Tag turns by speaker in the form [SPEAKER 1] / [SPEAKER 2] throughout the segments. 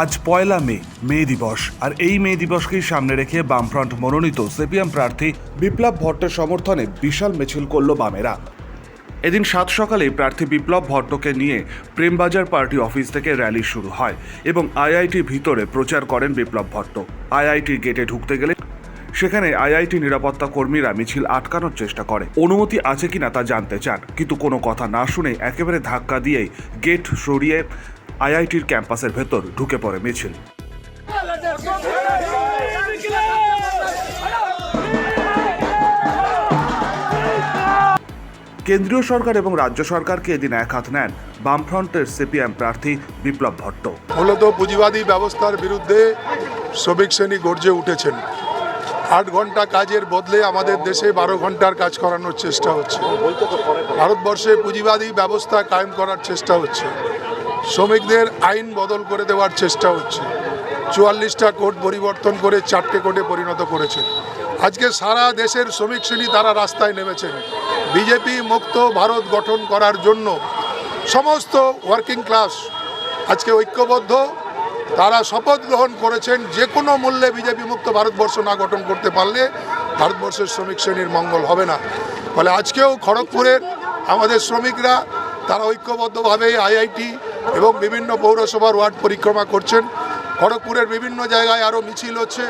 [SPEAKER 1] আজ পয়লা মে মে দিবস। আর এই মে দিবসকেই সামনে রেখে বামফ্রন্ট মনোনীত সিপিএম প্রার্থী বিপ্লব ভট্টের সমর্থনে বিশাল মিছিল করল বামেরা। এদিন সাত সকালে প্রার্থী বিপ্লব ভট্টকে নিয়ে প্রেমবাজার পার্টি অফিস থেকে র্যালি শুরু হয় এবং আইআইটির ভিতরে প্রচার করেন বিপ্লব ভট্ট। আইআইটির গেটে ঢুকতে গেলে সেখানে আইআইটি নিরাপত্তা কর্মীরা মিছিল আটকানোর চেষ্টা করে। অনুমতি আছে কিনা তা জানতে চান, কিন্তু কোনো কথা না শুনে একেবারে ধাক্কা দিয়েই গেট সরিয়ে আইআইটির ক্যাম্পাসের ভেতর ঢুকে পড়ে মিছিল। কেন্দ্রীয় সরকার এবং রাজ্য সরকারকে এদিন এক হাত নেন বামফ্রন্টের সিপিএম প্রার্থী বিপ্লব ভট্ট।
[SPEAKER 2] মূলত পুঁজিবাদী ব্যবস্থার বিরুদ্ধে শ্রমিক শ্রেণি গর্জে উঠেছেন। আট ঘণ্টা কাজের বদলে আমাদের দেশে বারো ঘণ্টার কাজ করানোর চেষ্টা হচ্ছে। ভারতবর্ষে পুঁজিবাদী ব্যবস্থা কায়েম করার চেষ্টা হচ্ছে। শ্রমিকদের আইন বদল করে দেওয়ার চেষ্টা হচ্ছে। চুয়াল্লিশটা কোড পরিবর্তন করে চারটে কোডে পরিণত করেছে। আজকে সারা দেশের শ্রমিক শ্রেণি তারা রাস্তায় নেমেছেন। বিজেপি মুক্ত ভারত গঠন করার জন্য সমস্ত ওয়ার্কিং ক্লাস আজকে ঐক্যবদ্ধ। তারা শপথ গ্রহণ করেছেন যে কোনো মূল্যে বিজেপি মুক্ত ভারতবর্ষ না গঠন করতে পারলে ভারতবর্ষের শ্রমিক শ্রেণির মঙ্গল হবে না। ফলে আজকেও খড়গপুরের আমাদের শ্রমিকরা তারা ঐক্যবদ্ধভাবে আইআইটি এবং বিভিন্ন পৌরসভার ওয়ার্ড পরিক্রমা করছেন। খড়গপুরের বিভিন্ন জায়গায় আরও মিছিল হচ্ছে।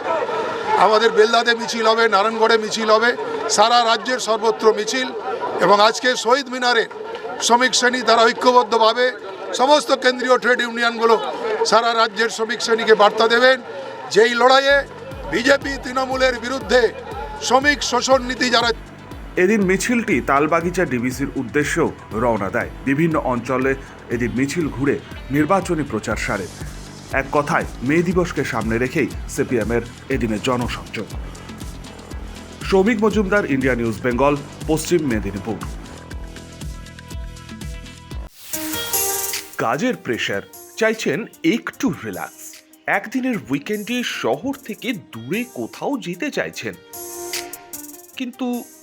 [SPEAKER 2] আমাদের বেলদাতে মিছিল হবে, নারায়ণগড়ে মিছিল হবে। সারা রাজ্যের সর্বত্র মিছিল এবং আজকে শহীদ মিনারে শ্রমিক শ্রেণি তারা ঐক্যবদ্ধভাবে সমস্ত কেন্দ্রীয় ট্রেড ইউনিয়নগুলো সারা রাজ্যের শ্রমিক শ্রেণীকে বার্তা দেবেন। যেই লড়াইয়ে বিজেপি, তৃণমূলের বিরুদ্ধে শ্রমিক শোষণ নীতি যারা
[SPEAKER 1] এদিন মিছিলটি তালবাগিচা ডিবিসির উদ্দেশ্যেও রওনা দেয়। বিভিন্ন অঞ্চলে এদিন মিছিল ঘুরে নির্বাচনী প্রচার সারে। এক কথায়, মে দিবসকে সামনে রেখেই সিপিএমের এদিনের জনসংযোগ। শ্রমিক মজুমদার, ইন্ডিয়া নিউজ বেঙ্গল, পশ্চিম মেদিনীপুর। কাজের প্রেশার চাইছেন একটু রিল্যাক্স একদিনের উইকেন্ডে শহর থেকে দূরে কোথাও যেতে চাইছেন। কিন্তু